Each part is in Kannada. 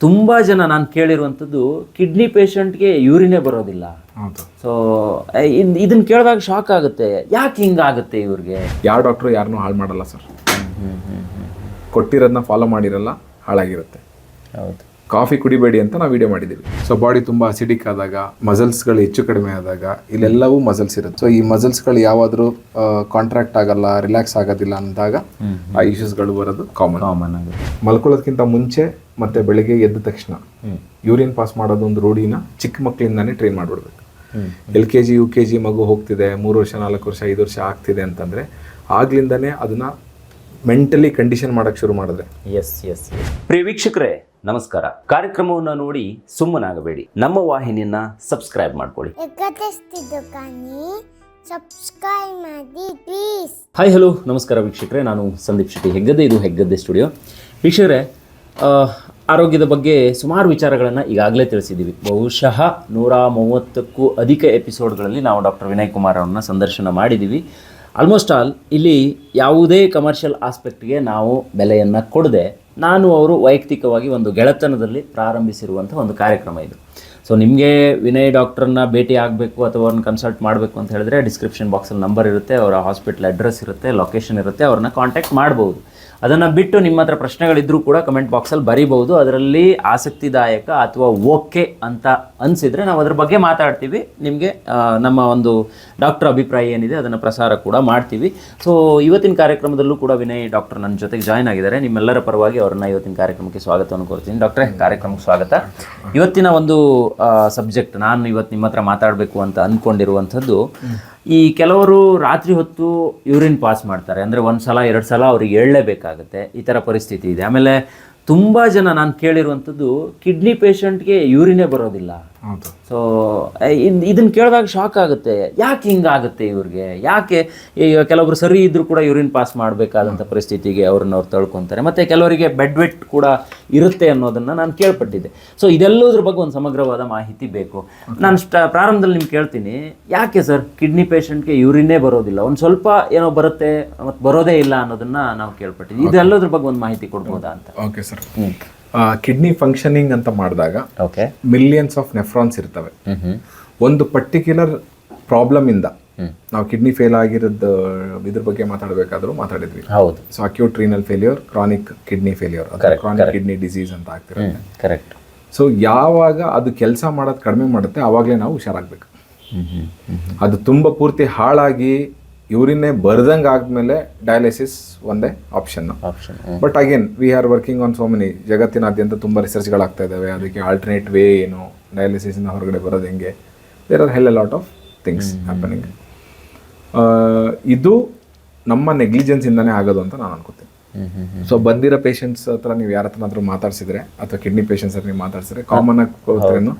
ತುಂಬ ಜನ ನಾನು ಕೇಳಿರುವಂಥದ್ದು ಕಿಡ್ನಿ ಪೇಷಂಟ್ಗೆ ಯೂರಿನೇ ಬರೋದಿಲ್ಲ. ಹೌದು. ಸೊ ಇದನ್ನ ಕೇಳಿದಾಗ ಶಾಕ್ ಆಗುತ್ತೆ. ಯಾಕೆ ಹಿಂಗಾಗುತ್ತೆ ಇವ್ರಿಗೆ? ಯಾವ ಡಾಕ್ಟ್ರು ಯಾರನ್ನೂ ಹಾಳು ಮಾಡಲ್ಲ ಸರ್. ಕೊಟ್ಟಿರೋದನ್ನ ಫಾಲೋ ಮಾಡಿರಲ್ಲ ಹಾಳಾಗಿರುತ್ತೆ. ಹೌದು. ಕಾಫಿ ಕುಡಿಬೇಡಿ ಅಂತ ನಾವು ವಿಡಿಯೋ ಮಾಡಿದ್ದೀವಿ. ಸೊ ಬಾಡಿ ತುಂಬ ಅಸಿಡಿಕ್ ಆದಾಗ ಮಸಲ್ಸ್ಗಳು ಹೆಚ್ಚು ಕಡಿಮೆ ಆದಾಗ ಇಲ್ಲೆಲ್ಲವೂ ಮಸಲ್ಸ್ ಇರುತ್ತೆ. ಸೊ ಈ ಮಸಲ್ಸ್ಗಳು ಯಾವಾದರೂ ಕಾಂಟ್ರಾಕ್ಟ್ ಆಗಲ್ಲ ರಿಲ್ಯಾಕ್ಸ್ ಆಗೋದಿಲ್ಲ ಅಂದಾಗ ಆ ಇಶ್ಯೂಸ್ಗಳು ಬರೋದು ಕಾಮನ್ ಕಾಮನ್ ಆಗುತ್ತೆ. ಮಲ್ಕೊಳ್ಳೋದಕ್ಕಿಂತ ಮುಂಚೆ ಮತ್ತೆ ಬೆಳಿಗ್ಗೆ ಎದ್ದ ತಕ್ಷಣ ಯೂರಿನ್ ಪಾಸ್ ಮಾಡೋದು ಒಂದು ರೂಢಿನ ಚಿಕ್ಕ ಮಕ್ಕಳಿಂದಾನೇ train ಮಾಡಿಬಿಡ್ಬೇಕು. L K G U K G ಮಗು ಹೋಗ್ತಿದೆ ಮೂರು ವರ್ಷ ನಾಲ್ಕು ವರ್ಷ ಐದು ವರ್ಷ ಆಗ್ತಿದೆ ಅಂತಂದರೆ ಆಗ್ಲಿಂದನೇ ಅದನ್ನ ಮೆಂಟಲಿ ಕಂಡೀಷನ್ ಮಾಡೋಕ್ಕೆ ಶುರು ಮಾಡಿದ್ರೆ. ಎಸ್ ಎಸ್ ಪ್ರಿಯ ವೀಕ್ಷಕರೇ ನಮಸ್ಕಾರ. ಕಾರ್ಯಕ್ರಮವನ್ನು ನೋಡಿ ಸುಮ್ಮನಾಗಬೇಡಿ. ನಮ್ಮ ವಾಹಿನಿಯನ್ನ ಸಬ್ಸ್ಕ್ರೈಬ್ ಮಾಡ್ಕೊಳ್ಳಿ. ಸಬ್ಸ್ಕ್ರೈಬ್ ಮಾಡಿ ಪ್ಲೀಸ್ ಹಾಯ್ ಹಲೋ ನಮಸ್ಕಾರ ವೀಕ್ಷಕರೇ. ನಾನು ಸಂದೀಪ್ ಶೆಟ್ಟಿ ಹೆಗ್ಗದ್ದೆ. ಇದು ಹೆಗ್ಗದ್ದೆ ಸ್ಟುಡಿಯೋ. ವೀಕ್ಷಕರೇ ಆರೋಗ್ಯದ ಬಗ್ಗೆ ಸುಮಾರು ವಿಚಾರಗಳನ್ನು ಈಗಾಗಲೇ ತಿಳಿಸಿದ್ದೀವಿ. ಬಹುಶಃ ನೂರ ಮೂವತ್ತಕ್ಕೂ ಅಧಿಕ ಎಪಿಸೋಡ್ಗಳಲ್ಲಿ ನಾವು ಡಾಕ್ಟರ್ ವಿನಯ್ ಕುಮಾರ್ ಅವ್ರನ್ನ ಸಂದರ್ಶನ ಮಾಡಿದ್ದೀವಿ. ಆಲ್ಮೋಸ್ಟ್ ಆಲ್ ಇಲ್ಲಿ ಯಾವುದೇ ಕಮರ್ಷಿಯಲ್ ಆಸ್ಪೆಕ್ಟ್ಗೆ ನಾವು ಬೆಲೆಯನ್ನು ಕೊಡದೆ, ನಾನು ಅವರು ವೈಯಕ್ತಿಕವಾಗಿ ಒಂದು ಗೆಳೆತನದಲ್ಲಿ ಪ್ರಾರಂಭಿಸಿರುವಂಥ ಒಂದು ಕಾರ್ಯಕ್ರಮ ಇದು. ಸೊ ನಿಮಗೆ ವಿನಯ್ ಡಾಕ್ಟ್ರನ್ನ ಭೇಟಿ ಆಗಬೇಕು ಅಥವಾ ಅವ್ರನ್ನ ಕನ್ಸಲ್ಟ್ ಮಾಡಬೇಕು ಅಂತ ಹೇಳಿದ್ರೆ ಡಿಸ್ಕ್ರಿಪ್ಷನ್ ಬಾಕ್ಸಲ್ಲಿ ನಂಬರ್ ಇರುತ್ತೆ, ಅವರ ಹಾಸ್ಪಿಟ್ಲ್ ಅಡ್ರೆಸ್ ಇರುತ್ತೆ ಲೊಕೇಶನ್ ಇರುತ್ತೆ, ಅವ್ರನ್ನ ಕಾಂಟ್ಯಾಕ್ಟ್ ಮಾಡ್ಬೋದು. ಅದನ್ನು ಬಿಟ್ಟು ನಿಮ್ಮ ಹತ್ರ ಪ್ರಶ್ನೆಗಳಿದ್ದರೂ ಕೂಡ ಕಮೆಂಟ್ ಬಾಕ್ಸಲ್ಲಿ ಬರೀಬೋದು ಅದರಲ್ಲಿ ಆಸಕ್ತಿದಾಯಕ ಅಥವಾ ಓಕೆ ಅಂತ ಅನಿಸಿದರೆ ನಾವು ಅದ್ರ ಬಗ್ಗೆ ಮಾತಾಡ್ತೀವಿ. ನಿಮಗೆ ನಮ್ಮ ಒಂದು ಡಾಕ್ಟರ್ ಅಭಿಪ್ರಾಯ ಏನಿದೆ ಅದನ್ನು ಪ್ರಸಾರ ಕೂಡ ಮಾಡ್ತೀವಿ. ಸೊ ಇವತ್ತಿನ ಕಾರ್ಯಕ್ರಮದಲ್ಲೂ ಕೂಡ ವಿನಯ್ ಡಾಕ್ಟರ್ ನನ್ನ ಜೊತೆಗೆ ಜಾಯ್ನ್ ಆಗಿದ್ದಾರೆ. ನಿಮ್ಮೆಲ್ಲರ ಪರವಾಗಿ ಅವರನ್ನು ಇವತ್ತಿನ ಕಾರ್ಯಕ್ರಮಕ್ಕೆ ಸ್ವಾಗತವನ್ನು ಕೊಡ್ತೀನಿ ಡಾಕ್ಟ್ರೆ ಕಾರ್ಯಕ್ರಮಕ್ಕೆ ಸ್ವಾಗತ. ಇವತ್ತಿನ ಒಂದು ಸಬ್ಜೆಕ್ಟ್ ನಾನು ಇವತ್ತು ನಿಮ್ಮ ಹತ್ರ ಮಾತಾಡಬೇಕು ಅಂತ ಅಂದ್ಕೊಂಡಿರುವಂಥದ್ದು ಈ ಕೆಲವರು ರಾತ್ರಿ ಹೊತ್ತು ಯೂರಿನ್ ಪಾಸ್ ಮಾಡ್ತಾರೆ. ಅಂದರೆ ಒಂದು ಸಲ ಎರಡು ಸಲ ಅವ್ರಿಗೆ ಹೇಳಲೇಬೇಕಾಗುತ್ತೆ. ಈ ಥರ ಪರಿಸ್ಥಿತಿ ಇದೆ. ಆಮೇಲೆ ತುಂಬ ಜನ ನಾನು ಕೇಳಿರುವಂಥದ್ದು ಕಿಡ್ನಿ ಪೇಷಂಟ್ಗೆ ಯೂರಿನೇ ಬರೋದಿಲ್ಲ. ಸೊ ಸೊ ಇದನ್ನ ಕೇಳಿದಾಗ ಶಾಕ್ ಆಗುತ್ತೆ. ಯಾಕೆ ಹಿಂಗಾಗುತ್ತೆ ಇವ್ರಿಗೆ? ಯಾಕೆ ಈಗ ಕೆಲವರು ಸರಿ ಇದ್ದರೂ ಕೂಡ ಯೂರಿನ್ ಪಾಸ್ ಮಾಡಬೇಕಾದಂಥ ಪರಿಸ್ಥಿತಿಗೆ ಅವ್ರನ್ನ ಅವ್ರು ತಳ್ಕೊತಾರೆ. ಮತ್ತು ಕೆಲವರಿಗೆ ಬೆಡ್ ವೆಟ್ ಕೂಡ ಇರುತ್ತೆ ಅನ್ನೋದನ್ನು ನಾನು ಕೇಳ್ಪಟ್ಟಿದ್ದೆ. ಸೊ ಇದೆಲ್ಲದ್ರ ಬಗ್ಗೆ ಒಂದು ಸಮಗ್ರವಾದ ಮಾಹಿತಿ ಬೇಕು. ನಾನು ಸ್ಟ ಪ್ರಾರಂಭದಲ್ಲಿ ನಿಮ್ಗೆ ಕೇಳ್ತೀನಿ. ಯಾಕೆ ಸರ್ ಕಿಡ್ನಿ ಪೇಷಂಟ್ಗೆ ಯೂರಿನೇ ಬರೋದಿಲ್ಲ? ಒಂದು ಸ್ವಲ್ಪ ಏನೋ ಬರುತ್ತೆ ಮತ್ತು ಬರೋದೇ ಇಲ್ಲ ಅನ್ನೋದನ್ನು ನಾವು ಕೇಳ್ಪಟ್ಟಿದ್ವಿ. ಇದೆಲ್ಲದ್ರ ಬಗ್ಗೆ ಒಂದು ಮಾಹಿತಿ ಕೊಡ್ಬೋದಾ ಅಂತ. ಓಕೆ ಸರ್ ಕಿಡ್ನಿ ಫಂಕ್ಷನಿಂಗ್ ಅಂತ ಮಾಡಿದಾಗ ಓಕೆ ಮಿಲಿಯನ್ಸ್ ಆಫ್ ನೆಫ್ರಾನ್ಸ್ ಇರ್ತವೆ. ಒಂದು ಪರ್ಟಿಕ್ಯುಲರ್ ಪ್ರಾಬ್ಲಮ್ ಇಂದ ನಾವು ಕಿಡ್ನಿ ಫೇಲ್ ಆಗಿರೋದು ಇದ್ರ ಬಗ್ಗೆ ಮಾತಾಡಬೇಕಾದ್ರೂ ಮಾತಾಡಿದ್ವಿ. ಹೌದು. So acute renal failure chronic kidney failure chronic kidney disease ಅಂತ ಆಗ್ತಿರುತ್ತೆ. ಕರೆಕ್ಟ್ ಸೊ ಯಾವಾಗ ಅದು ಕೆಲಸ ಮಾಡೋದು ಕಡಿಮೆ ಮಾಡುತ್ತೆ ಆವಾಗಲೇ ನಾವು ಹುಷಾರಾಗಬೇಕು. ಅದು ತುಂಬ ಪೂರ್ತಿ ಹಾಳಾಗಿ ಯೂರಿನ್ನೇ ಬರ್ದಂಗೆ ಆದಮೇಲೆ ಡಯಾಲಿಸಿಸ್ ಒಂದೇ option option but again we are working on so many ಜಗತ್ತಿನಾದ್ಯಂತ ತುಂಬ ರಿಸರ್ಚ್ಗಳಾಗ್ತಾ ಇದ್ದಾವೆ ಅದಕ್ಕೆ ಆಲ್ಟರ್ನೇಟ್ ವೇ ಏನು ಡಯಾಲಿಸಿಸ್ನ ಹೊರಗಡೆ ಬರೋದು ಹೆಂಗೆ? There are hell a lot of things happening ಇದು ನಮ್ಮ ನೆಗ್ಲಿಜೆನ್ಸ್ ಇಂದಾನೆ ಆಗೋದು ಅಂತ ನಾನು ಅನ್ಕೋತೀನಿ. ಸೊ ಬಂದಿರೋ ಪೇಷಂಟ್ಸ್ ಹತ್ರ ನೀವು ಯಾರ ಹತ್ರನಾದ್ರೂ ಮಾತಾಡ್ಸಿದ್ರೆ ಅಥವಾ ಕಿಡ್ನಿ ಪೇಷಂಟ್ಸ್ ಹತ್ರ ನೀವು ಮಾತಾಡ್ಸಿದ್ರೆ ಕಾಮನ್ ಆಗಿ ಕೊಡ್ತಾರೇನು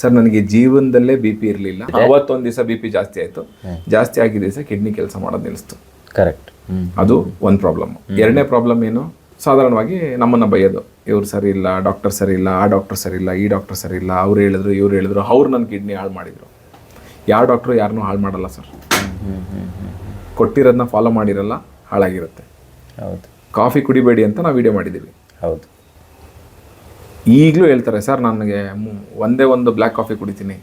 ಸರ್ ನನಗೆ ಜೀವನದಲ್ಲೇ ಬಿ ಪಿ ಇರಲಿಲ್ಲ. ಅವತ್ತೊಂದು ದಿವಸ ಬಿ ಪಿ ಜಾಸ್ತಿ ಆಯಿತು. ಜಾಸ್ತಿ ಆಗಿದ್ದ ದಿವಸ ಕಿಡ್ನಿ ಕೆಲಸ ಮಾಡೋದು ನಿಲ್ಲಿಸ್ತು ಕರೆಕ್ಟ್ ಅದು ಒಂದು ಪ್ರಾಬ್ಲಮ್ ಎರಡನೇ ಪ್ರಾಬ್ಲಮ್ ಏನು? ಸಾಧಾರಣವಾಗಿ ನಮ್ಮನ್ನ ಬೈಯೋದು. ಇವ್ರು ಸರಿ ಇಲ್ಲ ಡಾಕ್ಟರ್ ಸರಿ ಇಲ್ಲ ಆ ಡಾಕ್ಟರ್ ಸರಿ ಇಲ್ಲ ಈ ಡಾಕ್ಟರ್ ಸರಿ ಇಲ್ಲ ಅವ್ರು ಹೇಳಿದ್ರು ಇವ್ರು ಹೇಳಿದ್ರು ಅವ್ರು ನನ್ನ ಕಿಡ್ನಿ ಹಾಳು ಮಾಡಿದ್ರು. ಯಾವ ಡಾಕ್ಟ್ರು ಯಾರನ್ನೂ ಹಾಳು ಮಾಡಲ್ಲ ಸರ್ ಕೊಟ್ಟಿರೋದನ್ನ ಫಾಲೋ ಮಾಡಿರಲ್ಲ ಹಾಳಾಗಿರುತ್ತೆ. ಹೌದು. ಕಾಫಿ ಕುಡಿಬೇಡಿ ಅಂತ ನಾವು ವಿಡಿಯೋ ಮಾಡಿದ್ದೀವಿ. ಹೌದು. ಈಗಲೂ ಹೇಳ್ತಾರೆ ಸರ್ ನನಗೆ ಒಂದೇ ಒಂದು ಬ್ಲ್ಯಾಕ್ ಕಾಫಿ ಕುಡಿತೀನಿ.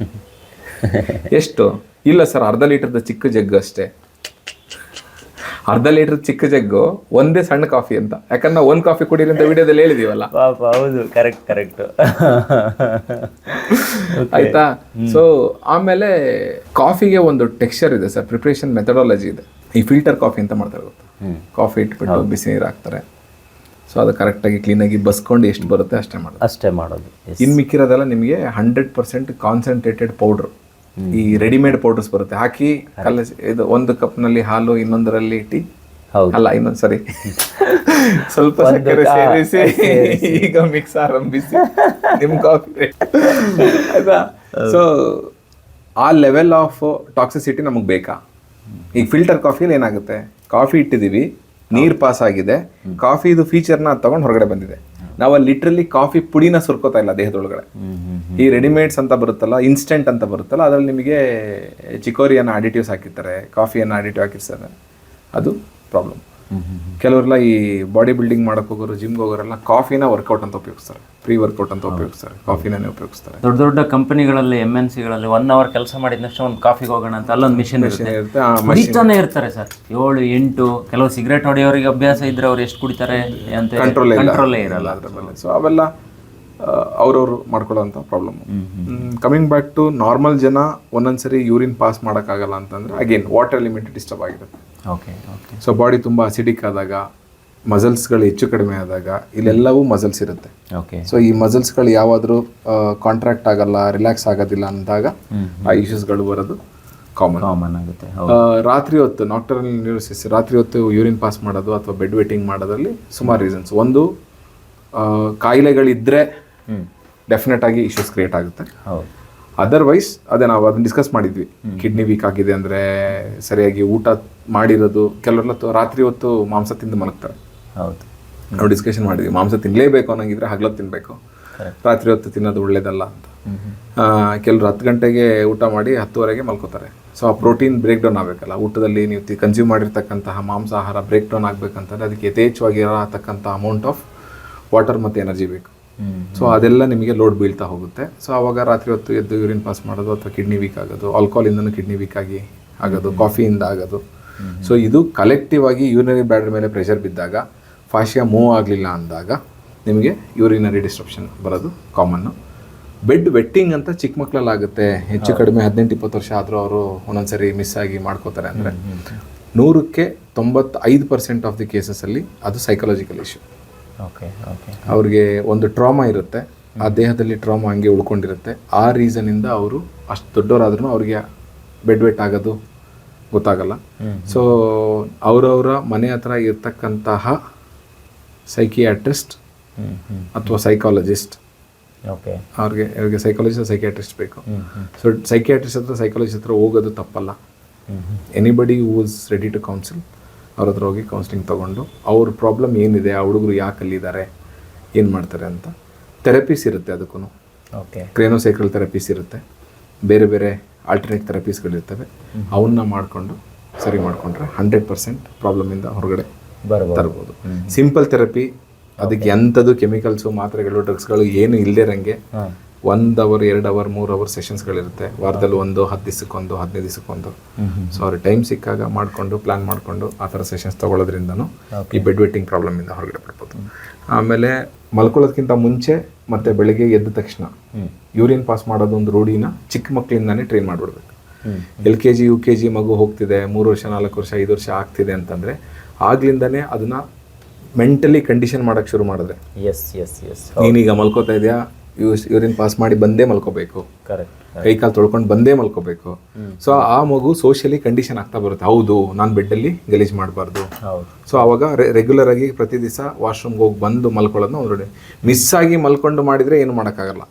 ಎಷ್ಟು? ಇಲ್ಲ ಸರ್ ಅರ್ಧ ಲೀಟರ್ದ ಚಿಕ್ಕ ಜಗ್ಗು ಅಷ್ಟೇ. ಅರ್ಧ ಲೀಟರ್ ಚಿಕ್ಕ ಜಗ್ಗು ಒಂದೇ ಸಣ್ಣ ಕಾಫಿ ಅಂತ. ಯಾಕಂದ್ರೆ ಒಂದ್ ಒಂದು ಕಾಫಿ ಕುಡೀರಿ ಅಂತ ವಿಡಿಯೋದಲ್ಲಿ ಹೇಳಿದೀವಲ್ಲ. ಪಾಪ ಹೌದು ಕರೆಕ್ಟ್ ಕರೆಕ್ಟ್ ಆಯ್ತಾ? ಸೊ ಆಮೇಲೆ ಕಾಫಿಗೆ ಒಂದು ಟೆಕ್ಸ್ಚರ್ ಇದೆ ಸರ್ ಪ್ರಿಪ್ರೇಷನ್ ಮೆಥಡಾಲಜಿ ಇದೆ. ಈ ಫಿಲ್ಟರ್ ಕಾಫಿ ಅಂತ ಮಾಡ್ತಾರೆ ಗೊತ್ತಾ? ಕಾಫಿ ಇಟ್ಬಿಟ್ಟು ಬಿಸಿ ನೀರು ಹಾಕ್ತಾರೆ. ಸೊ ಅದು ಕರೆಕ್ಟಾಗಿ ಕ್ಲೀನಾಗಿ ಬಸ್ಕೊಂಡು ಎಷ್ಟು ಬರುತ್ತೆ ಅಷ್ಟೇ ಮಾಡೋದು. ಅಷ್ಟೇ ಮಾಡೋದು ಇನ್ ಮಿಕ್ಕಿರೋದೆಲ್ಲ ನಿಮಗೆ ಹಂಡ್ರೆಡ್ ಪರ್ಸೆಂಟ್ ಕಾನ್ಸಂಟ್ರೇಟೆಡ್ ಪೌಡರ್ ಈ ರೆಡಿಮೇಡ್ ಪೌಡರ್ಸ್ ಬರುತ್ತೆ. ಹಾಕಿ ಕಲಸಿ ಇದು ಒಂದು ಕಪ್ನಲ್ಲಿ ಹಾಲು ಇನ್ನೊಂದರಲ್ಲಿ ಟೀ? ಅಲ್ಲ ಇನ್ನೊಂದ್ ಸರಿ ಸ್ವಲ್ಪ ಸಕ್ಕರೆ ಸೇರಿಸಿ ಈಗ ಮಿಕ್ಸ್ ಆರಂಭಿಸಿ. ನಿಮ್ ಕಾಫಿ ಆಯ್ತಾ ಸೊ ಆ ಲೆವೆಲ್ ಆಫ್ ಟಾಕ್ಸಿಸಿಟಿ ನಮಗೆ ಬೇಕಾ? ಈಗ ಫಿಲ್ಟರ್ ಕಾಫಿಲಿ ಏನಾಗುತ್ತೆ? ಕಾಫಿ ಇಟ್ಟಿದೀವಿ ನೀರ್ ಪಾಸ್ ಆಗಿದೆ. ಕಾಫಿದು ಫೀಚರ್ನ ತಗೊಂಡು ಹೊರಗಡೆ ಬಂದಿದೆ. ನಾವು ಅಲ್ಲಿ ಲಿಟ್ರಲಿ ಕಾಫಿ ಪುಡಿನ ಸುರ್ಕೋತಾ ಇಲ್ಲ ದೇಹದೊಳಗಡೆ. ಈ ರೆಡಿಮೇಡ್ಸ್ ಅಂತ ಬರುತ್ತಲ್ಲ ಇನ್ಸ್ಟೆಂಟ್ ಅಂತ ಬರುತ್ತಲ್ಲ ಅದರಲ್ಲಿ ನಿಮಗೆ ಚಿಕೋರಿಯನ್ನು ಆಡಿಟಿವ್ಸ್ ಹಾಕಿರ್ತಾರೆ ಕಾಫಿಯನ್ನು ಆಡಿಟಿವ್ ಹಾಕಿರ್ತಾರೆ. ಅದು ಪ್ರಾಬ್ಲಮ್ ಕೆಲವರೆಲ್ಲ ಈ ಬಾಡಿ ಬಿಲ್ಡಿಂಗ್ ಮಾಡಕ್ ಹೋಗೋರು ಜಿಮ್ಗೆ ಹೋಗೋರೆಲ್ಲ ಕಾಫಿನ ವರ್ಕೌಟ್ ಅಂತ ಉಪಯೋಗಿಸ್ತಾರೆ. ಫ್ರೀ ವರ್ಕೌಟ್ ಅಂತ ಉಪಯೋಗಿಸ್ತಾರೆ. ಕಾಫಿನೇ ಉಪಯೋಗಿಸ್ತಾರೆ. ದೊಡ್ಡ ದೊಡ್ಡ ಕಂಪನಿಗಳಲ್ಲಿ ಎಂ ಎನ್ ಸಿಗಳಲ್ಲಿ ಒನ್ ಅವರ್ ಕೆಲಸ ಮಾಡಿದ ತಕ್ಷಣ ಒಂದು ಕಾಫಿಗೆ ಹೋಗೋಣ ಅಂತ ಅಲ್ಲೊಂದು ಮಿಷಿನ್ ಇರುತ್ತೆ. ಕುಡಿತಾನೆ ಇರ್ತಾರೆ ಸರ್. ಏಳು ಎಂಟು ಕೆಲವು ಸಿಗರೇಟ್ ಹೊಡೆಯೋರಿಗೆ ಅಭ್ಯಾಸ ಇದ್ರೆ ಅವ್ರು ಎಷ್ಟು ಕುಡಿತಾರೆ ಅಂತ ಕಂಟ್ರೋಲ್ ಕಂಟ್ರೋಲೇ ಇರಲ್ಲ. ಅದ್ರ ಮೇಲೆ ಸೊ ಅವೆಲ್ಲ ಅವ್ರವ್ರು ಮಾಡ್ಕೊಳ್ಳೋಂಥ problem coming back to normal ಜನ ಒಂದೊಂದ್ಸರಿ ಯೂರಿನ್ ಪಾಸ್ ಮಾಡೋಕ್ಕಾಗಲ್ಲ ಅಂತಂದ್ರೆ ಅಗೇನ್ ವಾಟರ್ ಲಿಮಿಟ್ ಡಿಸ್ಟರ್ಬ್ ಆಗಿರುತ್ತೆ. ಓಕೆ ಓಕೆ ಸೊ ಬಾಡಿ ತುಂಬ ಅಸಿಡಿಕ್ ಆದಾಗ ಮಸಲ್ಸ್ಗಳು ಹೆಚ್ಚು ಕಡಿಮೆ ಆದಾಗ ಇಲ್ಲೆಲ್ಲವೂ ಮಸಲ್ಸ್ ಇರುತ್ತೆ. ಓಕೆ ಸೊ ಈ ಮಸಲ್ಸ್ಗಳು ಯಾವಾದರೂ ಕಾಂಟ್ರಾಕ್ಟ್ ಆಗಲ್ಲ ರಿಲ್ಯಾಕ್ಸ್ ಆಗೋದಿಲ್ಲ ಅಂದಾಗ ಆ ಇಶ್ಯೂಸ್ಗಳು ಬರೋದು ಕಾಮನ್ ಕಾಮನ್ ಆಗುತ್ತೆ ರಾತ್ರಿ ಹೊತ್ತು ನಾಕ್ಟರಲ್ ನ್ಯೂರೋಸಿಸ್ ರಾತ್ರಿ ಹೊತ್ತು ಯೂರಿನ್ ಪಾಸ್ ಮಾಡೋದು ಅಥವಾ ಬೆಡ್ ವೇಟಿಂಗ್ ಮಾಡೋದ್ರಲ್ಲಿ ಸುಮಾರು ರೀಸನ್ಸ್ ಒಂದು ಕಾಯಿಲೆಗಳಿದ್ದರೆ ಡೆಫಿನೆಟ್ ಆಗಿ ಇಶ್ಯೂಸ್ ಕ್ರಿಯೇಟ್ ಆಗುತ್ತೆ. ಹೌದು. ಅದರ್ವೈಸ್ ಅದೇ ನಾವು ಅದನ್ನ ಡಿಸ್ಕಸ್ ಮಾಡಿದ್ವಿ. ಕಿಡ್ನಿ ವೀಕ್ ಆಗಿದೆ ಅಂದ್ರೆ ಸರಿಯಾಗಿ ಊಟ ಮಾಡಿರೋದು ಕೆಲವರೆಲ್ಲ ರಾತ್ರಿ ಹೊತ್ತು ಮಾಂಸ ತಿಂದು ಮಲಗ್ತಾರೆ. ಹೌದು. ನಾವು ಡಿಸ್ಕಷನ್ ಮಾಡಿದ್ವಿ. ಮಾಂಸ ತಿನ್ಲೇಬೇಕು ಅನ್ನಂಗಿದ್ರೆ ಹಗ್ಲತ್ತು ತಿನ್ಬೇಕು. ರಾತ್ರಿ ಹೊತ್ತು ತಿನ್ನೋದು ಒಳ್ಳೇದಲ್ಲ ಅಂತ. ಕೆಲವರು ಹತ್ತು ಗಂಟೆಗೆ ಊಟ ಮಾಡಿ ಹತ್ತುವರೆಗೆ ಮಲ್ಕೋತಾರೆ. ಸೊ ಆ ಪ್ರೋಟೀನ್ ಬ್ರೇಕ್ ಡೌನ್ ಆಗಬೇಕಲ್ಲ. ಊಟದಲ್ಲಿ ನೀವು ಕನ್ಸ್ಯೂಮ್ ಮಾಡಿರ್ತಕ್ಕಂತಹ ಮಾಂಸಾಹಾರ ಬ್ರೇಕ್ ಡೌನ್ ಆಗಬೇಕಂತಂದ್ರೆ ಅದಕ್ಕೆ ಯಥೇಚ್ಛವಾಗಿ ಇರತಕ್ಕಂಥ ಅಮೌಂಟ್ ಆಫ್ ವಾಟರ್ ಮತ್ತು ಎನರ್ಜಿ ಬೇಕು. ಸೊ ಅದೆಲ್ಲ ನಿಮಗೆ ಲೋಡ್ ಬೀಳ್ತಾ ಹೋಗುತ್ತೆ. ಸೊ ಆವಾಗ ರಾತ್ರಿ ಹೊತ್ತು ಎದ್ದು ಯೂರಿನ್ ಪಾಸ್ ಮಾಡೋದು ಅಥವಾ ಕಿಡ್ನಿ ವೀಕ್ ಆಗೋದು ಇಂದ ಕಿಡ್ನಿ ವೀಕ್ ಆಗಿ ಆಗೋದು ಕಾಫಿಯಿಂದ ಆಗೋದು. ಸೊ ಇದು ಕಲೆಕ್ಟಿವ್ ಆಗಿ ಯೂರಿನರಿ ಬ್ಯಾಡ್ರ್ ಮೇಲೆ ಪ್ರೆಷರ್ ಬಿದ್ದಾಗ ಫಾಶಿಯಾ ಮೂವ್ ಆಗಲಿಲ್ಲ ಅಂದಾಗ ನಿಮಗೆ ಯೂರಿನರಿ ಡಿಸ್ಟ್ರಪ್ಷನ್ ಬರೋದು ಕಾಮನ್ನು ಬೆಡ್ ವೆಟ್ಟಿಂಗ್ ಅಂತ ಚಿಕ್ಕ ಮಕ್ಕಳಲ್ಲಿ ಆಗುತ್ತೆ ಹೆಚ್ಚು ಕಡಿಮೆ ಹದಿನೆಂಟು ಇಪ್ಪತ್ತು ವರ್ಷ ಆದರೂ ಅವರು ಒಂದೊಂದ್ಸರಿ ಮಿಸ್ ಆಗಿ ಮಾಡ್ಕೋತಾರೆ ಅಂದರೆ ನೂರಕ್ಕೆ ತೊಂಬತ್ತೈದು ಪರ್ಸೆಂಟ್ ಆಫ್ ದಿ ಕೇಸಸಲ್ಲಿ ಅದು ಸೈಕಲಾಜಿಕಲ್ ಇಶ್ಯೂ ಅವ್ರಿಗೆ ಒಂದು ಟ್ರಾಮಾ ಇರುತ್ತೆ. ಆ ದೇಹದಲ್ಲಿ ಟ್ರಾಮಾ ಹಂಗೆ ಉಳ್ಕೊಂಡಿರುತ್ತೆ. ಆ ರೀಸನಿಂದ ಅವರು ಅಷ್ಟು ದೊಡ್ಡವರಾದ್ರೂ ಅವ್ರಿಗೆ ಬೆಡ್ ವೆಟ್ ಆಗೋದು ಗೊತ್ತಾಗಲ್ಲ. ಸೊ ಅವರವರ ಮನೆ ಹತ್ರ ಇರ್ತಕ್ಕಂತಹ ಸೈಕಿಯಾಟ್ರಿಸ್ಟ್ ಅಥವಾ ಸೈಕಾಲಜಿಸ್ಟ್ ಓಕೆ ಅವ್ರಿಗೆ ಅವ್ರಿಗೆ ಸೈಕಾಲಜಿಸ್ಟ್ ಸೈಕಿಯಾಟ್ರಿಸ್ಟ್ ಬೇಕು. ಸೊ ಸೈಕಿಯಾಟ್ರಿಸ್ಟ್ ಹತ್ರ ಸೈಕಾಲಜಿಸ್ಟ್ ಹತ್ರ ಹೋಗೋದು ತಪ್ಪಲ್ಲ. Anybody who's ready to counsel ಅವ್ರ ಹತ್ರ ಹೋಗಿ ಕೌನ್ಸ್ಲಿಂಗ್ ತೊಗೊಂಡು ಅವ್ರ ಪ್ರಾಬ್ಲಮ್ ಏನಿದೆ ಆ ಹುಡುಗರು ಯಾಕೆ ಅಲ್ಲಿದ್ದಾರೆ ಏನು ಮಾಡ್ತಾರೆ ಅಂತ ಥೆರಪೀಸ್ ಇರುತ್ತೆ ಅದಕ್ಕೂ ಓಕೆ ಕ್ರೇನೋಸೈಕಲ್ ಥೆರಪೀಸ್ ಇರುತ್ತೆ. ಬೇರೆ ಬೇರೆ ಆಲ್ಟರ್ನೇಟ್ ಥೆರಪೀಸ್ಗಳಿರ್ತವೆ ಅವನ್ನ ಮಾಡಿಕೊಂಡು ಸರಿ ಮಾಡಿಕೊಂಡ್ರೆ ಹಂಡ್ರೆಡ್ ಪರ್ಸೆಂಟ್ ಪ್ರಾಬ್ಲಮಿಂದ ಹೊರಗಡೆ ತರ್ಬೋದು. ಸಿಂಪಲ್ ಥೆರಪಿ ಅದಕ್ಕೆ ಎಂಥದ್ದು ಕೆಮಿಕಲ್ಸು ಮಾತ್ರೆಗಳು ಡ್ರಗ್ಸ್ಗಳು ಏನು ಇಲ್ಲದಿರಂಗೆ ಹಾಂ. ಒಂದು ಅವರ್ ಎರಡು ಅವರ್ ಮೂರು ಅವರ್ ಸೆಷನ್ಸ್ಗಳಿರುತ್ತೆ ವಾರದಲ್ಲಿ ಒಂದು ಹತ್ತು ದಿವಸಕ್ಕೊಂದು ಹದಿನೈದು ದಿವಸಕ್ಕೊಂದು. ಸೊ ಅವ್ರ ಟೈಮ್ ಸಿಕ್ಕಾಗ ಮಾಡಿಕೊಂಡು ಪ್ಲ್ಯಾನ್ ಮಾಡಿಕೊಂಡು ಆ ಥರ ಸೆಷನ್ಸ್ ತೊಗೊಳೋದ್ರಿಂದನೂ ಈ ಬೆಡ್ ವೆಟ್ಟಿಂಗ್ ಪ್ರಾಬ್ಲಮಿಂದ ಹೊರಗಡೆ ಬರ್ಬೋದು. ಆಮೇಲೆ ಮಲ್ಕೊಳ್ಳೋದಕ್ಕಿಂತ ಮುಂಚೆ ಮತ್ತೆ ಬೆಳಿಗ್ಗೆ ಎದ್ದ ತಕ್ಷಣ ಯೂರಿನ್ ಪಾಸ್ ಮಾಡೋದು ಒಂದು ರೂಢಿನ ಚಿಕ್ಕ ಮಕ್ಕಳಿಂದಾನೇ train ಮಾಡಿಬಿಡ್ಬೇಕು. L K G U K G ಮಗು ಹೋಗ್ತಿದೆ ಮೂರು ವರ್ಷ ನಾಲ್ಕು ವರ್ಷ ಐದು ವರ್ಷ ಆಗ್ತಿದೆ ಅಂತಂದರೆ ಆಗ್ಲಿಂದನೇ ಅದನ್ನ ಮೆಂಟಲಿ ಕಂಡೀಷನ್ ಮಾಡೋಕ್ಕೆ ಶುರು ಮಾಡಿದ್ರೆ. ಎಸ್ ಎಸ್ ಎಸ್ ನೀನೀಗ ಮಲ್ಕೋತಾ ಇದೆಯಾ? ಯೂಸ್ ಯೂರಿನ್ ಪಾಸ್ ಮಾಡಿ ಬಂದೇ ಮಲ್ಕೋಬೇಕು. ಕರೆಕ್ಟ್ ಕೈ ಕಾಲು ತೊಳ್ಕೊಂಡು ಬಂದೇ ಮಲ್ಕೋಬೇಕು. ಸೊ ಆ ಮಗು ಸೋಷಿಯಲಿ ಕಂಡೀಷನ್ ಆಗ್ತಾ ಬರುತ್ತೆ. ಹೌದು ನಾನು ಬೆಡ್ಡಲ್ಲಿ ಗಲೀಜ್ ಮಾಡಬಾರ್ದು. ಸೊ ಅವಾಗ ರೆಗ್ಯುಲರ್ ಆಗಿ ಪ್ರತಿ ದಿವಸ ವಾಶ್ರೂಮ್ಗೆ ಹೋಗಿ ಬಂದು ಮಲ್ಕೊಳ್ಳೋದನ್ನ ಒಂದು ಮಿಸ್ ಆಗಿ ಮಲ್ಕೊಂಡು ಮಾಡಿದ್ರೆ ಏನು ಮಾಡೋಕ್ಕಾಗಲ್ಲ.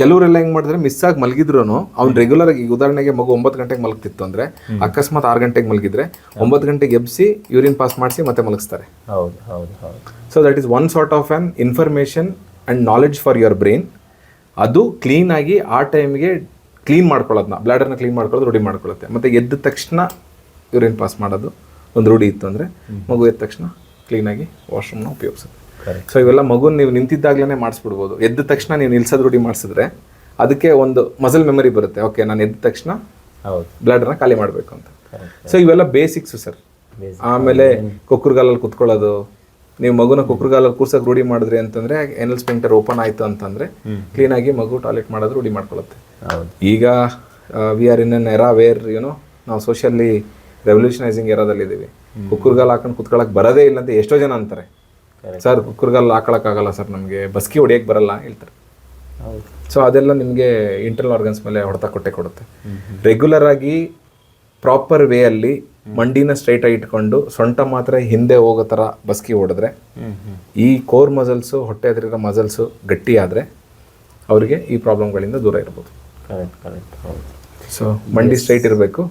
ಕೆಲವರೆಲ್ಲ ಹೆಂಗ್ ಮಾಡಿದ್ರೆ ಮಿಸ್ ಆಗಿ ಮಲಗಿದ್ರು ಅವ್ನು ರೆಗ್ಯುಲರ್ ಆಗಿ ಉದಾಹರಣೆಗೆ ಮಗು ಒಂಬತ್ತು ಗಂಟೆಗೆ ಮಲಗ್ತಿತ್ತು ಅಂದ್ರೆ ಅಕಸ್ಮಾತ್ ಆರು ಗಂಟೆಗೆ ಮಲಗಿದ್ರೆ ಒಂಬತ್ತು ಗಂಟೆಗೆ ಎಬ್ಸಿ ಯೂರಿನ್ ಪಾಸ್ ಮಾಡಿಸಿ ಮತ್ತೆ ಮಲಗಿಸ್ತಾರೆ. ಹೌದು ಹೌದು ಹೌದು. So that is one sort of on information and knowledge for your brain ಅದು ಕ್ಲೀನಾಗಿ ಆ ಟೈಮ್ಗೆ ಕ್ಲೀನ್ ಮಾಡ್ಕೊಳ್ಳೋದನ್ನ ಬ್ಲಾಡರ್ನ ಕ್ಲೀನ್ ಮಾಡ್ಕೊಳ್ಳೋದು ರೂಢಿ ಮಾಡ್ಕೊಳ್ಳುತ್ತೆ. ಮತ್ತು ಎದ್ದ ತಕ್ಷಣ ಯೂರಿನ್ ಪಾಸ್ ಮಾಡೋದು ಒಂದು ರೂಢಿ ಇತ್ತು ಅಂದರೆ ಮಗು ಎದ್ದ ತಕ್ಷಣ ಕ್ಲೀನಾಗಿ ವಾಶ್ರೂಮ್ನ ಉಪಯೋಗಿಸುತ್ತೆ. ಸೊ ಇವೆಲ್ಲ ಮಗು ನೀವು ನಿಂತಿದ್ದಾಗಲೇ ಮಾಡಿಸ್ಬಿಡ್ಬೋದು. ಎದ್ದ ತಕ್ಷಣ ನೀವು ನಿಲ್ಸೋದು ರೂಢಿ ಮಾಡಿಸಿದ್ರೆ ಅದಕ್ಕೆ ಒಂದು ಮಸಲ್ ಮೆಮರಿ ಬರುತ್ತೆ. ಓಕೆ ನಾನು ಎದ್ದ ತಕ್ಷಣ ಹೌದು. ಬ್ಲಾಡರ್ನ ಖಾಲಿ ಮಾಡಬೇಕು ಅಂತ. ಸೊ ಇವೆಲ್ಲ ಬೇಸಿಕ್ಸು ಸರ್. ಆಮೇಲೆ ಕೊಕ್ಕರ್ಗಾಲಲ್ಲಿ ಕುತ್ಕೊಳ್ಳೋದು ನೀವು ಮಗುನ ಕುಕ್ರಗಾಲ ಕೂರ್ಸಕ್ಕೆ ರೂಢಿ ಮಾಡಿದ್ರಿ ಅಂತಂದ್ರೆ ಎನಲ್ ಸ್ಪಿಂಕ್ಟರ್ ಓಪನ್ ಆಯ್ತು ಅಂತಂದ್ರೆ ಕ್ಲೀನಾಗಿ ಮಗು ಟಾಯ್ಲೆಟ್ ಮಾಡೋದು ರೂಢಿ ಮಾಡ್ಕೊಳ್ಳುತ್ತೆ ಈಗ we are in an era where you know ನಾವು ಸೋಷಿಯಲಿ ರೆವಲ್ಯೂಷನೈಸಿಂಗ್ ಎರಾದಲ್ಲಿದ್ದೀವಿ ಕುಕ್ಕರ್ಗಾಲ್ ಹಾಕೊಂಡು ಕುತ್ಕೊಳ್ಳೋಕೆ ಬರೋದೇ ಇಲ್ಲ ಅಂತ ಎಷ್ಟೋ ಜನ ಅಂತಾರೆ. ಸರ್ ಕುಕ್ಕರ್ಗಾಲ್ ಹಾಕೊಳಕ್ಕಾಗಲ್ಲ ಸರ್ ನಮಗೆ ಬಸ್ಕಿ ಹೊಡಿಯಕ್ ಬರಲ್ಲ ಹೇಳ್ತಾರೆ. ಸೊ ಅದೆಲ್ಲ ನಿಮಗೆ ಇಂಟರ್ನಲ್ ಆರ್ಗನ್ಸ್ ಮೇಲೆ ಹೊಡೆತ ಕೊಟ್ಟೆ ಕೊಡುತ್ತೆ. ರೆಗ್ಯುಲರ್ ಆಗಿ ಪ್ರಾಪರ್ ವೇ ಅಲ್ಲಿ ಮಂಡಿನ ಸ್ಟ್ರೈಟ್ ಆಗಿ ಇಟ್ಕೊಂಡು ಸೊಂಟ ಮಾತ್ರ ಹಿಂದೆ ಹೋಗೋ ಥರ ಬಸ್ಕಿ ಹೊಡೆದ್ರೆ ಈ ಕೋರ್ ಮಸಲ್ಸು ಹೊಟ್ಟೆ ಹದಿರೋ ಮಸಲ್ಸು ಗಟ್ಟಿ ಆದರೆ ಅವರಿಗೆ ಈ ಪ್ರಾಬ್ಲಮ್ಗಳಿಂದ ದೂರ ಇರ್ಬೋದು. ಕರೆಕ್ಟ್ ಕರೆಕ್ಟ್ ಹೌದು. ಸೊ ಮಂಡಿ ಸ್ಟ್ರೈಟ್ ಇರಬೇಕು.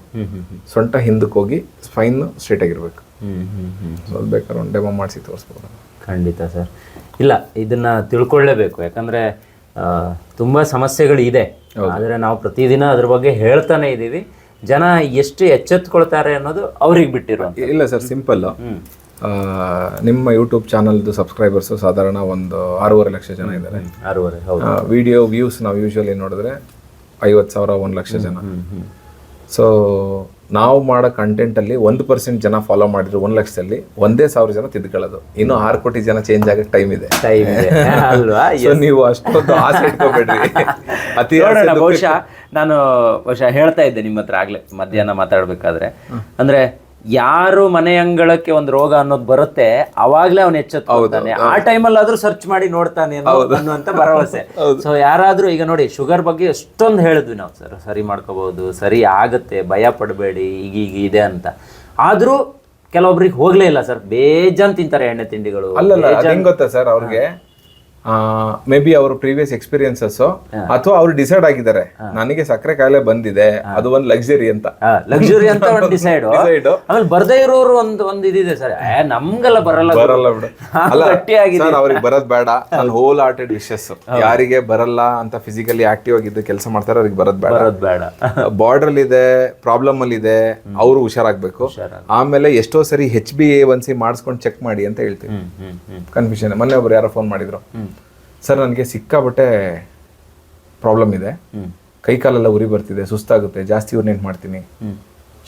ಸೊಂಟ ಹಿಂದಕ್ಕೆ ಹೋಗಿ ಸ್ಪೈನ್ ಸ್ಟ್ರೈಟ್ ಆಗಿರಬೇಕು ಹ್ಞೂ ಹ್ಞೂ ಹ್ಞೂ ಸೊ ಅದು ಬೇಕಾದ್ರೆ ಒಂದು ಡೆಮೋ ಮಾಡಿಸಿ ತೋರಿಸ್ಬೋದು. ಖಂಡಿತ ಸರ್. ಇಲ್ಲ ಇದನ್ನ ತಿಳ್ಕೊಳ್ಳೇಬೇಕು. ಯಾಕಂದ್ರೆ ತುಂಬ ತುಂಬಾ ಸಮಸ್ಯೆಗಳು ಇದೆ. ಆದರೆ ನಾವು ಪ್ರತಿದಿನ ಅದ್ರ ಬಗ್ಗೆ ಹೇಳ್ತಾನೆ ಇದ್ದೀವಿ ಜನ ಎಷ್ಟು ಎಚ್ಚೆತ್ಕೊಳ್ತಾರೆ ಅನ್ನೋದು ಅವ್ರಿಗೆ ಬಿಟ್ಟಿರೋ ಇಲ್ಲ ಸರ್ ಸಿಂಪಲ್ ಆ, ನಿಮ್ಮ ಯೂಟ್ಯೂಬ್ ಚಾನಲ್ದು ಸಬ್ಸ್ಕ್ರೈಬರ್ಸ್ ಸಾಧಾರಣ ಒಂದು ಆರೂವರೆ ಲಕ್ಷ ಜನ ಇದ್ದಾರೆ. ಆರೂವರೆ ಹೌದು. ವಿಡಿಯೋ ವ್ಯೂಸ್ ನಾವು ಯೂಶ್ವಲಿ ನೋಡಿದ್ರೆ ಐವತ್ತು ಸಾವಿರ ಒಂದು ಲಕ್ಷ ಜನ. ಸೊ ನಾವು ಮಾಡೋ ಕಂಟೆಂಟಲ್ಲಿ ಒಂದು ಪರ್ಸೆಂಟ್ ಜನ ಫಾಲೋ ಮಾಡಿದ್ರು ಒಂದು ಲಕ್ಷದಲ್ಲಿ ಒಂದೇ ಸಾವಿರ ಜನ ತಿದ್ಕೊಳ್ಳೋದು. ಇನ್ನು ಆರು ಕೋಟಿ ಜನ ಚೇಂಜ್ ಆಗಕ್ಕೆ ಟೈಮ್ ಇದೆ. ಟೈಮ್ ಇದೆ. ಅಲ್ವಾ? ನೀವು ಅಷ್ಟೊಂದು ಆಸೆ ಇಟ್ಕೋಬೇಡ್ರಿ. ಅತಿ ಆಸೆ ನೋಡೋಣ ಬಹುಶಃ ನಾನು ಬಹುಶಃ ಹೇಳ್ತಾ ಇದ್ದೆ ನಿಮ್ಮ ಹತ್ರ ಆಗ್ಲೇ ಮಧ್ಯಾಹ್ನ ಮಾತಾಡ್ಬೇಕಾದ್ರೆ. ಅಂದ್ರೆ ಯಾರು ಮನೆ ಅಂಗಳಕ್ಕೆ ಒಂದು ರೋಗ ಅನ್ನೋದು ಬರುತ್ತೆ ಅವಾಗ್ಲೇ ಅವ್ನು ಎಚ್ಚೆತ್ತಾನೆ ಆ ಟೈಮಲ್ಲಿ ಆದ್ರೂ ಸರ್ಚ್ ಮಾಡಿ ನೋಡ್ತಾನೆ ಅನ್ನೋ- ಅನ್ನುವಂತ ಭರವಸೆ. ಸೊ ಯಾರಾದ್ರೂ ಈಗ ನೋಡಿ ಶುಗರ್ ಬಗ್ಗೆ ಎಷ್ಟೊಂದು ಹೇಳಿದ್ವಿ ನಾವು ಸರ್ ಸರಿ ಮಾಡ್ಕೋಬಹುದು ಸರಿ ಆಗತ್ತೆ ಭಯ ಪಡಬೇಡಿ ಈಗ ಈಗ ಇದೆ ಅಂತ. ಆದ್ರೂ ಕೆಲವೊಬ್ರಿಗೆ ಹೋಗ್ಲೇ ಇಲ್ಲ ಸರ್ ಬೇಜಾನ್ ತಿಂತಾರೆ ಎಣ್ಣೆ ತಿಂಡಿಗಳು. ಅಲ್ಲ ಗೊತ್ತಾ ಸರ್ ಅವ್ರಿಗೆ? ಮೇ ಬಿ ಅವ್ರ ಪ್ರೀವಿಯಸ್ ಎಕ್ಸ್ಪೀರಿಯನ್ಸಸ್ ಅಥವಾ ಅವ್ರು ಡಿಸೈಡ್ ಆಗಿದ್ದಾರೆ ನನಗೆ ಸಕ್ಕರೆ ಕಾಯಿಲೆ ಬಂದಿದೆ ಅದು ಒಂದು ಲಕ್ಸುರಿ ಅಂತ. ಲಕ್ಸುರಿ ಅಂತ ಒಂದು ಡಿಸೈಡ್ ಆಮೇಲೆ ಬರ್ದೇ ಇರೋರು ಒಂದು ಒಂದು ಇದಿದೆ ಸರ್. ನಮ್ಗೆಲ್ಲ ಬರಲ್ಲ ಬರಲ್ಲ ಬಿಡು. ಅಲ್ಲ ಅವ್ರಿಗೆ ಬರೋದ್ ಬೇಡ. ನನ್ನ ಹೋಲ್ ಹಾರ್ಟೆಡ್ ವಿಶಸ್ ಯಾರಿಗೆ ಬರಲ್ಲ ಅಂತ ಫಿಸಿಕಲಿ ಆಕ್ಟಿವ್ ಆಗಿದ್ದು ಕೆಲಸ ಮಾಡ್ತಾರೆ ಅವ್ರಿಗೆ ಬರೋದ್ ಬೇಡ. ಬರೋದ್ ಬೇಡ. ಬಾರ್ಡರ್ ಅಲ್ಲಿ ಇದೆ ಪ್ರಾಬ್ಲಮ್ ಅಲ್ಲಿ ಇದೆ ಅವರು ಹುಷಾರಾಗ್ಬೇಕು. ಆಮೇಲೆ ಎಷ್ಟೋ ಸರಿ H B A one C ಮಾಡಿಸ್ಕೊಂಡು ಚೆಕ್ ಮಾಡಿ ಅಂತ ಹೇಳ್ತೀವಿ. ಕನ್ಫ್ಯೂಷನ್ ಮೊನ್ನೆ ಒಬ್ರು ಯಾರೋ ಫೋನ್ ಮಾಡಿದ್ರು. ಸರ್ ನನಗೆ ಸಿಕ್ಕಾಬಟ್ಟೆ ಪ್ರಾಬ್ಲಮ್ ಇದೆ. ಕೈ ಕಾಲೆಲ್ಲ ಉರಿ ಬರ್ತಿದೆ ಸುಸ್ತಾಗುತ್ತೆ ಜಾಸ್ತಿ ಯೂರ್ನೇಟ್ ಮಾಡ್ತೀನಿ.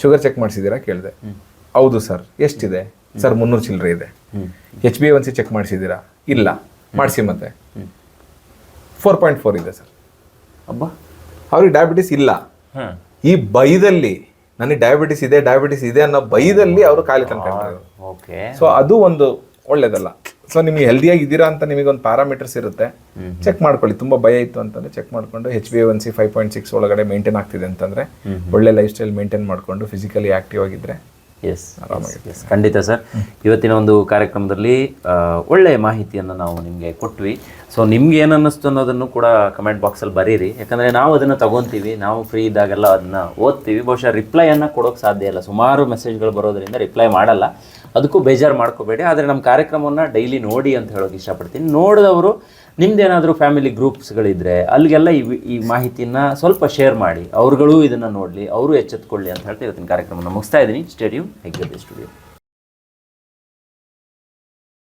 ಶುಗರ್ ಚೆಕ್ ಮಾಡಿಸಿದ್ದೀರಾ ಕೇಳಿದೆ. ಹೌದು ಸರ್ ಎಷ್ಟಿದೆ? ಸರ್ ಮುನ್ನೂರು ಚಿಲ್ಲರೆ ಇದೆ. H B one C check ಮಾಡಿಸಿದ್ದೀರಾ? ಇಲ್ಲ. ಮಾಡಿಸಿ ಮತ್ತೆ. ಫೋರ್ ಪಾಯಿಂಟ್ ಫೋರ್ ಇದೆ ಸರ್. ಅಬ್ಬ. ಅವ್ರಿಗೆ ಡಯಾಬಿಟಿಸ್ ಇಲ್ಲ. ಈ ಬೈದಲ್ಲಿ ನನಗೆ ಡಯಾಬಿಟಿಸ್ ಇದೆ ಡಯಾಬಿಟಿಸ್ ಇದೆ ಅನ್ನೋ ಬೈದಲ್ಲಿ ಅವರು ಕಾಯಿಲೆ ತನಕ ಓಕೆ ಸೊ ಅದು ಒಂದು ಒಳ್ಳೇದಲ್ಲ. ಸೊ ನಿಮಗೆ ಹೆಲ್ದಿಯಾಗಿ ಇದ್ದೀರಾ ಅಂತ ನಿಮಗೆ ಒಂದು ಪ್ಯಾರಾಮೀಟರ್ಸ್ ಇರುತ್ತೆ. ಚೆಕ್ ಮಾಡ್ಕೊಳ್ಳಿ. ತುಂಬಾ ಭಯ ಇತ್ತು ಅಂತಂದ್ರೆ ಚೆಕ್ ಮಾಡ್ಕೊಂಡು H B one C five point six ಒಳಗಡೆ ಮೇಂಟೈನ್ ಆಗ್ತಿದೆ ಅಂತಂದ್ರೆ ಒಳ್ಳೆ ಲೈಫ್ ಸ್ಟೈಲ್ ಮೇಂಟೈನ್ ಮಾಡ್ಕೊಂಡು ಫಿಸಿಕಲಿ ಆಕ್ಟಿವ್ ಆಗಿದ್ರೆ ಎಸ್ ಎಸ್ ಖಂಡಿತ ಸರ್ ಇವತ್ತಿನ ಒಂದು ಕಾರ್ಯಕ್ರಮದಲ್ಲಿ ಒಳ್ಳೆಯ ಮಾಹಿತಿಯನ್ನು ನಾವು ನಿಮಗೆ ಕೊಟ್ವಿ. ಸೊ ನಿಮ್ಗೆ ಏನು ಅನ್ನಿಸ್ತು ಅನ್ನೋದನ್ನು ಕೂಡ ಕಮೆಂಟ್ ಬಾಕ್ಸಲ್ಲಿ ಬರೀರಿ. ಯಾಕಂದರೆ ನಾವು ಅದನ್ನು ತಗೊತೀವಿ. ನಾವು ಫ್ರೀ ಇದ್ದಾಗೆಲ್ಲ ಅದನ್ನ ಓದ್ತೀವಿ. ಬಹುಶಃ ರಿಪ್ಲೈಯನ್ನು ಕೊಡೋಕ್ಕೆ ಸಾಧ್ಯ ಇಲ್ಲ. ಸುಮಾರು ಮೆಸೇಜ್ಗಳು ಬರೋದ್ರಿಂದ ರಿಪ್ಲೈ ಮಾಡಲ್ಲ. ಅದಕ್ಕೂ ಬೇಜಾರು ಮಾಡ್ಕೋಬೇಡಿ. ಆದರೆ ನಮ್ಮ ಕಾರ್ಯಕ್ರಮವನ್ನು ಡೈಲಿ ನೋಡಿ ಅಂತ ಹೇಳೋಕೆ ಇಷ್ಟಪಡ್ತೀನಿ. ನೋಡಿದವರು ನಿಮ್ಮದೇನಾದರೂ ಫ್ಯಾಮಿಲಿ ಗ್ರೂಪ್ಸ್ಗಳಿದ್ರೆ ಅಲ್ಲಿಗೆಲ್ಲ ಈ ಈ ಮಾಹಿತಿನ ಸ್ವಲ್ಪ ಶೇರ್ ಮಾಡಿ. ಅವ್ರುಗಳು ಇದನ್ನು ನೋಡಲಿ, ಅವರು ಎಚ್ಚೆತ್ಕೊಳ್ಳಿ ಅಂತ ಹೇಳ್ತಾ ಇವತ್ತಿನ ಕಾರ್ಯಕ್ರಮನ ಮುಗಿಸ್ತಾ ಇದ್ದೀನಿ. Stadium Heggadde studio.